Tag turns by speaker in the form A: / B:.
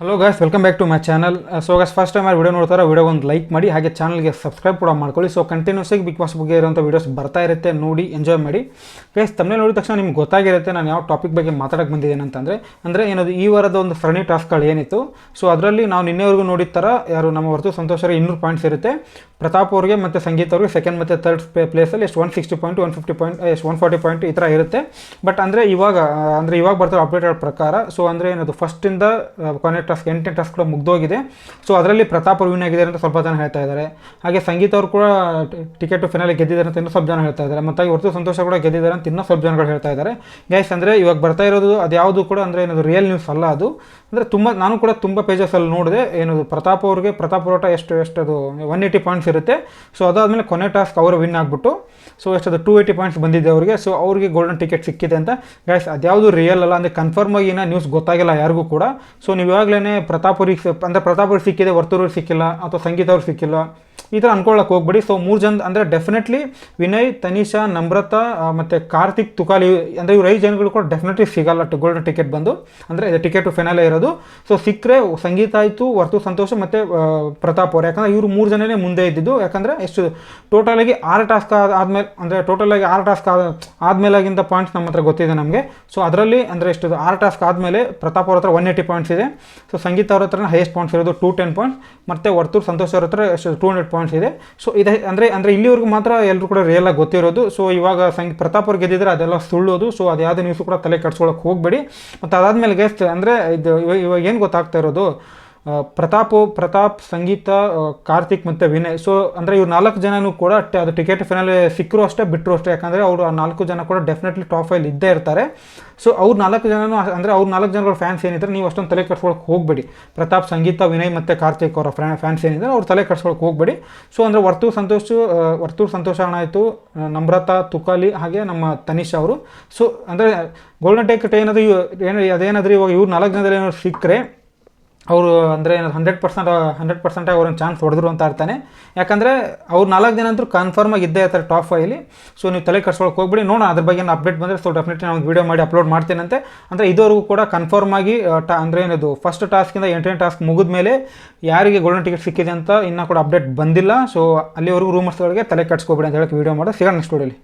A: Hello guys welcome back to my channel so guys first time ಯಾರು video ನೋಡ್ತಾರೆ video ಒಂದು like ಮಾಡಿ, ಹಾಗೆ ಚಾನಲ್ಗೆ ಸಬ್ಸ್ಕ್ರೈಬ್ ಕೂಡ ಮಾಡ್ಕೊಳ್ಳಿ. ಸೊ ಕಂಟಿನ್ಯೂಸ್ ಆಗಿ ಬಿಗ್ ಬಾಸ್ ಬಗ್ಗೆ ಇರೋಂಥ ವೀಡಿಯೋಸ್ ಬರ್ತಾ ಇರುತ್ತೆ, ನೋಡಿ ಎಂಜಾಯ್ ಮಾಡಿ. ಗೈಸ್ ತಮ್ಮನೇ ನೋಡಿದ ತಕ್ಷಣ ನಿಮ್ಗೆ ಗೊತ್ತಾಗಿರುತ್ತೆ, ನಾನು ಯಾವ ಟಾಪಿಕ್ ಬಗ್ಗೆ ಮಾತಾಡಕ್ಕೆ ಬಂದಿದ್ದೇನೆ ಅಂತಂದರೆ, ಅಂದರೆ ಏನದು, ಈ ವಾರದ ಒಂದು ಸರಣಿ ಟಾಸ್ಕ್ಗಳು ಏನಿತ್ತು. ಸೊ ಅದರಲ್ಲಿ ನಾವು ನಿನ್ನೆವರೆಗೂ ನೋಡಿದ ಥರ, ಯಾರು ನಮ್ಮ ಹೊರತು ಅವರಿಗೆ ಇನ್ನೂರು ಪಾಯಿಂಟ್ಸ್ ಇರುತ್ತೆ. ಪ್ರತಾಪ್ ಅವರಿಗೆ ಮತ್ತು ಸಂಗೀತ ಅವ್ರಿಗೆ ಸೆಕೆಂಡ್ ಮತ್ತು ತರ್ಡ್ ಪ್ಲೇಸಲ್ಲಿ ಎಷ್ಟು one sixty point one fifty point ಎಷ್ಟು ಒನ್ ಫಾರ್ಟಿ ಪಾಯಿಂಟ್ ಈ ಥರ ಇರುತ್ತೆ. ಬಟ್ ಅಂದರೆ ಇವಾಗ ಅಂದರೆ ಇವಾಗ ಬರ್ತಾರೆ ಅಪ್ಡೇಟೆಡ್ ಪ್ರಕಾರ ಸೊ ಅಂದರೆ ಏನದು ಫಸ್ಟಿಂದ ಕೊನೆ ಟಾಸ್ಕ್ ಎಂಟನೇ ಟಾಸ್ಕ್ ಕೂಡ ಮುಗ್ದೋಗಿದೆ. ಸೊ ಅದರಲ್ಲಿ ಪ್ರತಾಪ್ ವಿನ್ ಆಗಿದ್ದಾರೆ ಅಂತ ಸ್ವಲ್ಪ ಜನ ಹೇಳ್ತಾ ಇದ್ದಾರೆ. ಹಾಗೆ ಸಂಗೀತ ಅವರು ಕೂಡ ಟಿಕೆಟ್ ಫೈನಲ್ ಗೆದ್ದಿದ್ದಾರೆ ಅಂತ ಇನ್ನೂ ಸ್ವಲ್ಪ ಜನ ಹೇಳ್ತಾ ಇದ್ದಾರೆ. ಮತ್ತು ಹೊರತು ಸಂತೋಷ ಕೂಡ ಗೆದ್ದಿದ್ದಾರೆ ಅಂತ ಇನ್ನೂ ಸ್ವಲ್ಪ ಜನಗಳು ಹೇಳ್ತಾ ಇದ್ದಾರೆ. ಗ್ಯಾಸ್ ಅಂದರೆ ಇವಾಗ ಬರ್ತಾ ಇರೋದು ಅದು ಯಾವುದು ಕೂಡ ಅಂದರೆ ಏನದು ರಿಯಲ್ ನ್ಯೂಸ್ ಅಲ್ಲ ಅದು. ಅಂದರೆ ತುಂಬ, ನಾನು ಕೂಡ ತುಂಬ ಪೇಜಸ್ಸಲ್ಲಿ ನೋಡಿದೆ ಏನದು ಪ್ರತಾಪ್ ಅವ್ರಿಗೆ, ಪ್ರತಾಪ್ ಪರೋಟ ಎಷ್ಟು ಎಷ್ಟು ಅದು ಒನ್ ಏಯ್ಟಿ ಪಾಯಿಂಟ್ಸ್ ಇರುತ್ತೆ. ಸೊ ಅದಾದಮೇಲೆ ಕೊನೆ ಟಾಸ್ಕ್ ಅವರು ವಿನ್ ಆಗಿಬಿಟ್ಟು ಸೊ ಎಷ್ಟದು ಟೂ ಏಯ್ಟಿ ಪಾಯಿಂಟ್ಸ್ ಬಂದಿದೆ ಅವರಿಗೆ. ಸೊ ಅವ್ರಿಗೆ ಗೋಲ್ಡನ್ ಟಿಕೆಟ್ ಸಿಕ್ಕಿದೆ ಅಂತ. ಗ್ಯಾಸ್ ಅದ್ಯಾವುದು ರಿಯಲ್ ಅಲ್ಲ, ಅಂದರೆ ಕನ್ಫರ್ಮ್ ಆಗಿ ಏನೋ ನ್ಯೂಸ್ ಗೊತ್ತಾಗಿಲ್ಲ ಯಾರಿಗೂ ಕೂಡ. ಸೊ ನೀವು ಇವಾಗಲೇ ಪ್ರತಾಪ್ ಅವ್ರಿಗೆ ಅಂದರೆ ಪ್ರತಾಪ್ ಅವ್ರಿಗೆ ಸಿಕ್ಕಿದೆ ವರ್ತೂರಿಗೆ ಸಿಕ್ಕಿಲ್ಲ ಅಥವಾ ಸಂಗೀತ ಅವ್ರಿಗೆ ಸಿಕ್ಕಿಲ್ಲ. ಈ ಥರ ಅನ್ಕೊಳ್ಳೋಕೆ ಹೋಗ್ಬೇಡಿ. ಸೊ ಮೂರು ಜನ ಅಂದರೆ ಡೆಫಿನೆಟ್ಲಿ ವಿನಯ್, ತನಿಷಾ, ನಮ್ರತಾ ಮತ್ತು ಕಾರ್ತಿಕ್ ತುಕಾಲಿ, ಅಂದರೆ ಇವ್ರು ಐದು ಜನಗಳು ಕೂಡ ಡೆಫಿನೆಟ್ಲಿ ಸಿಗಲ್ಲ ಗೋಲ್ಡನ್ ಟಿಕೆಟ್ ಬಂದು. ಅಂದರೆ ಟಿಕೆಟು ಫೆನಲ್ ಇರೋದು. ಸೊ ಸಿಕ್ಕರೆ ಸಂಗೀತ ಆಯಿತು ವರ್ತು ಸಂತೋಷ ಮತ್ತು ಪ್ರತಾಪ್ ಅವರು. ಯಾಕಂದರೆ ಇವರು ಮೂರು ಜನನೇ ಮುಂದೆ ಇದ್ದಿದ್ದು. ಯಾಕಂದರೆ ಎಷ್ಟು ಟೋಟಲಾಗಿ ಆರು ಟಾಸ್ಕ್ ಆದಮೇಲೆ, ಅಂದರೆ ಟೋಟಲಾಗಿ ಆರು ಟಾಸ್ಕ್ ಆದ ಆದಮೇಲಾಗಿಂತ ಪಾಯಿಂಟ್ಸ್ ನಮ್ಮ ಹತ್ರ ಗೊತ್ತಿದೆ ನಮಗೆ. ಸೊ ಅದರಲ್ಲಿ ಅಂದರೆ ಎಷ್ಟು ಆರು ಟಾಸ್ಕ್ ಆದಮೇಲೆ ಪ್ರತಾಪ್ ಅವ್ರ ಹತ್ರ ಒನ್ ಏಯ್ಟಿ ಪಾಯಿಂಟ್ಸ್ ಇದೆ. ಸೊ ಸಂಗೀತ ಅವ್ರ ಹತ್ರ ಹೈಯೆಸ್ಟ್ ಪಾಯಿಂಟ್ಸ್ ಇರೋದು ಟೂ ಟೆನ್ ಪಾಯಿಂಟ್ಸ್ ಮತ್ತು ವರ್ತೂರ್ ಸಂತೋಷ್ ಅವ್ರ ಹತ್ರ ಎಷ್ಟು ಟೂ ಹಂಡ್ರೆಡ್ ಪಾಯಿಂಟ್ಸ್ ಇದೆ. ಸೊ ಇದೆ ಅಂದರೆ ಅಂದರೆ ಇಲ್ಲಿವರೆಗೂ ಮಾತ್ರ ಎಲ್ಲರೂ ಕೂಡ ರಿಯಲ್ ಆಗಿ ಗೊತ್ತಿರೋದು. ಸೊ ಇವಾಗ ಸಂಗ್ ಪ್ರತಾಪ್ ಅವ್ರು ಗೆದ್ದಿದ್ರೆ ಅದೆಲ್ಲ ಸುಳ್ಳೋದು. ಸೊ ಅದು ಯಾವುದೇ ನ್ಯೂಸ್ ಕೂಡ ತಲೆ ಕಟ್ಸ್ಕೊಳಕ್ಕೆ ಹೋಗಬೇಡಿ. ಮತ್ತು ಅದಾದಮೇಲೆ ಗೆಸ್ಟ್ ಅಂದರೆ ಇದು ಇವಾಗ ಏನು ಗೊತ್ತಾಗ್ತಾ ಇರೋದು? ಪ್ರತಾಪ್ ಪ್ರತಾಪ್, ಸಂಗೀತ ಕಾರ್ತಿಕ್ ಮತ್ತು ವಿನಯ್. ಸೊ ಅಂದರೆ ಇವ್ರು ನಾಲ್ಕು ಜನನೂ ಕೂಡ ಅದು ಟಿಕೆಟ್ ಫೈನಲ್ ಸಿಕ್ಕರು ಅಷ್ಟೇ ಬಿಟ್ಟರು ಅಷ್ಟೇ. ಯಾಕಂದರೆ ಅವರು ಆ ನಾಲ್ಕು ಜನ ಕೂಡ ಡೆಫಿನೆಟ್ಲಿ ಟಾಪ್ ಫೈಲ್ ಇದ್ದೇ ಇರ್ತಾರೆ. ಸೊ ಅವ್ರು ನಾಲ್ಕು ಜನನೂ ಅಂದರೆ ಅವ್ರು ನಾಲ್ಕು ಜನಗಳ ಫ್ಯಾನ್ಸ್ ಏನಿದ್ರೆ ನೀವು ಅಷ್ಟೊಂದು ತಲೆ ಕಟ್ಸ್ಕೊಳಕ್ಕೆ ಹೋಗಬೇಡಿ. ಪ್ರತಾಪ್, ಸಂಗೀತ, ವಿನಯ್ ಮತ್ತು ಕಾರ್ತಿಕ್ ಅವರ ಫ್ಯಾ ಫ್ಯಾನ್ಸ್ ಏನಿದ್ರೆ ಅವ್ರು ತಲೆ ಕಟ್ಸ್ಕೊಳಕ್ಕೆ ಹೋಗಬೇಡಿ. ಸೊ ಅಂದರೆ ವರ್ತೂರ್ ಸಂತೋಷ್ ವರ್ತೂರು ಸಂತೋಷ ಹಣ ಆಯಿತು ನಮ್ರತಾ, ತುಕಾಲಿ, ಹಾಗೆ ನಮ್ಮ ತನಿಷ್ ಅವರು. ಸೊ ಅಂದರೆ ಗೋಲ್ಡನ್ ಟೇಕ್ ಏನಾದರೂ ಏನು, ಅದೇನಾದರೂ ಇವಾಗ ಇವ್ರು ನಾಲ್ಕು ಜನದಲ್ಲಿ ಏನಾದ್ರು ಸಿಕ್ಕರೆ ಅವರು ಅಂದರೆ ಹಂಡ್ರೆಡ್ ಪರ್ಸೆಂಟ್ ಹಂಡ್ರೆಡ್ ಪರ್ಸೆಂಟಾಗಿ ಅವ್ರೊಂದು ಚಾನ್ಸ್ ಹೊಡೆದ್ರು ಅಂತ ಅರ್ಥನೇ. ಯಾಕಂದರೆ ಅವ್ರು ನಾಲ್ಕು ದಿನ ಅಂತೂ ಕನ್ಫರ್ಮ್ ಆಗಿ ಇದ್ದೇ ಇರ್ತಾರೆ ಟಾಪ್ ಫೈಲಿ ಸೊ ನೀವು ತಲೆ ಕಟ್ಸ್ಕೊಳಕ್ಕೆ ಹೋಗ್ಬಿಡಿ. ನೋಡೋಣ, ಅದ್ರ ಬಗ್ಗೆ ಅಪ್ಡೇಟ್ ಬಂದರೆ ಸೊ ಡೆಫಿನೆಟ್ಲಿ ನಾವು ವೀಡಿಯೋ ಮಾಡಿ ಅಪ್ಲೋಡ್ ಮಾಡ್ತೇನಂತೆ. ಅಂದರೆ ಇದುವರೆಗೂ ಕೂಡ ಕನ್ಫರ್ಮ್ ಆಗಿ ಟಾ ಅಂದರೆ ಏನದು ಫಸ್ಟ್ ಟಾಸ್ಕಿಂದ ಎಂಟನೇ ಟಾಸ್ಕ್ ಮುಗಿದ ಮೇಲೆ ಯಾರಿಗೆ ಗೋಲ್ಡನ್ ಟಿಕೆಟ್ ಸಿಕ್ಕಿದೆ ಅಂತ ಇನ್ನೂ ಕೂಡ ಅಪ್ಡೇಟ್ ಬಂದಿಲ್ಲ. ಸೊ ಅಲ್ಲಿವರೆಗೂ ರೂಮರ್ಸ್ಗಳಿಗೆ ತಲೆ ಕಟ್ಸ್ಕೊಬಿಡಿ ಅಂತ ಹೇಳಕ್ಕೆ ವೀಡಿಯೋ ಮಾಡೋ ಸಿಗೋಣ ನೆಕ್ಸ್ಟ್ ವಿಡಿಯೋಲಿ